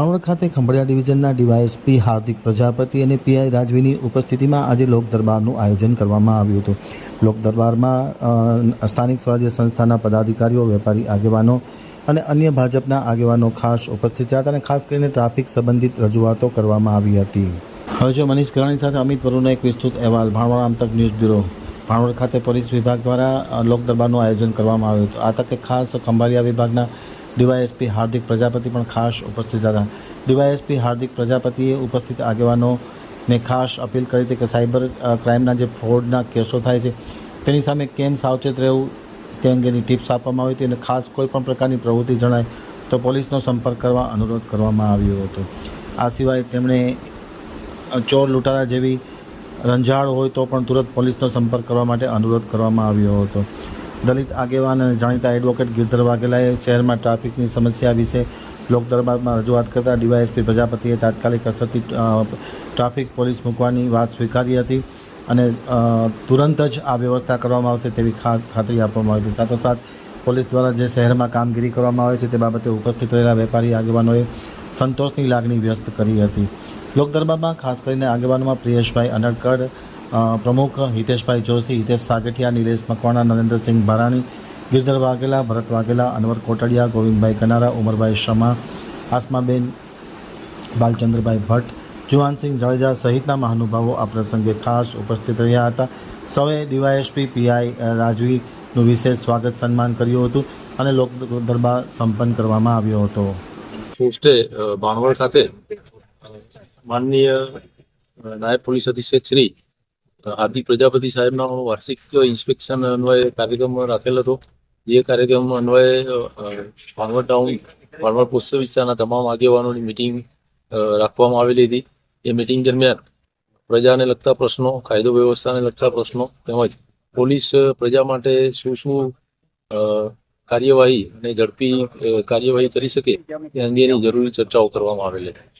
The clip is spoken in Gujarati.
ભાણવડ ખાતે ખંભાળિયા ડિવિઝનના ડીવાયએસપી હાર્દિક પ્રજાપતિ અને પીઆઈ રાજવીની ઉપસ્થિતિમાં આજે લોક દરબારનું આયોજન કરવામાં આવ્યું હતું. લોક દરબારમાં સ્થાનિક સ્વરાજ્ય સંસ્થાના પદાધિકારીઓ, વેપારી આગેવાનો અને અન્ય ભાજપના આગેવાનો ખાસ ઉપસ્થિત રહ્યા હતા અને ખાસ કરીને ટ્રાફિક સંબંધિત રજૂઆતો કરવામાં આવી હતી. હવે જો મનીષ કરાણી સાથે અમિત વરુનો એક વિસ્તૃત અહેવાલ. ભાણવડ આમતક ન્યૂઝ બ્યુરો. ભાણવડ ખાતે પોલીસ વિભાગ દ્વારા લોક દરબારનું આયોજન કરવામાં આવ્યું હતું. આ તકે ખાસ ખંભાળિયા વિભાગના ડીવાયએસપી હાર્દિક પ્રજાપતિ પણ ખાસ ઉપસ્થિત હતા. ડીવાયએસપી હાર્દિક પ્રજાપતિએ ઉપસ્થિત આગેવાનોને ખાસ અપીલ કરી હતી કે સાયબર ક્રાઇમના જે ફ્રોડના કેસો થાય છે, તેની સામે કેમ સાવચેત રહેવું તે અંગેની ટિપ્સ આપવામાં આવી હતી અને ખાસ કોઈ પણ પ્રકારની પ્રવૃત્તિ જણાય તો પોલીસનો સંપર્ક કરવા અનુરોધ કરવામાં આવ્યો હતો. આ સિવાય તેમણે ચોર લૂંટારા જેવી રંજાડ હોય તો પણ તુરંત પોલીસનો સંપર્ક કરવા માટે અનુરોધ કરવામાં આવ્યો હતો. દલિત આગેવાન જાણીતા એડવોકેટ ગિરધર વાઘેલાએ શહેરમાં ટ્રાફિકની સમસ્યા વિશે લોકદરબારમાં રજૂઆત કરતા ડીવાયએસપી પ્રજાપતિએ તાત્કાલિક અસરથી ટ્રાફિક પોલીસ મૂકવાની વાત સ્વીકારી હતી અને તુરંત જ આ વ્યવસ્થા કરવામાં આવશે તેવી ખાતરી આપવામાં આવી હતી. સાથોસાથ પોલીસ દ્વારા જે શહેરમાં કામગીરી કરવામાં આવે છે તે બાબતે ઉપસ્થિત રહેલા વેપારી આગેવાનોએ સંતોષની લાગણી વ્યક્ત કરી હતી. લોક દરબારમાં ખાસ કરીને આગેવાનોમાં પ્રિયેશભાઈ અનડકડ પ્રમુખ હિતેશભાઈ જોશી, હિતેશ સાગઠિયા, નિલેશ મકવાણા, નરેન્દ્રસિંહ ભરાણી, ગિરધર વાઘેલા, ભરત વાઘેલા, અનવર કોટડિયા, ગોવિંદભાઈ કનારા, ઉમરભાઈ શમા આસમાબેન, બાલચંદ્રભાઈ ભટ્ટ, જુવાનસિંહ જાડેજા સહિતના મહાનુભાવો આ પ્રસંગે ખાસ ઉપસ્થિત રહ્યા હતા. સૌએ ડીવાયએસપી પીઆઈ રાજવીનું વિશેષ સ્વાગત સન્માન કર્યું હતું અને લોક દરબાર સંપન્ન કરવામાં આવ્યો હતો. પોસ્ટે બાણવડ ખાતે માનનીય નાયબ પોલીસ અધિક્ષક શ્રી હાર્દિક પ્રજાપતિ સાહેબનો વાર્ષિક ઇન્સ્પેક્શન અન્વયે કાર્યક્રમ રાખેલ હતો. જે કાર્યક્રમ અન્વયે ભાણવડ ટાઉન ભાણવડ પોસ્ટ વિસ્તારના તમામ આગેવાનોની મિટિંગ રાખવામાં આવેલી હતી. એ મિટિંગ દરમિયાન પ્રજાને લગતા પ્રશ્નો, કાયદો વ્યવસ્થાને લગતા પ્રશ્નો તેમજ પોલીસ પ્રજા માટે શું શું કાર્યવાહી અને ઝડપી કાર્યવાહી કરી શકે એ અંગેની જરૂરી ચર્ચાઓ કરવામાં આવેલી હતી.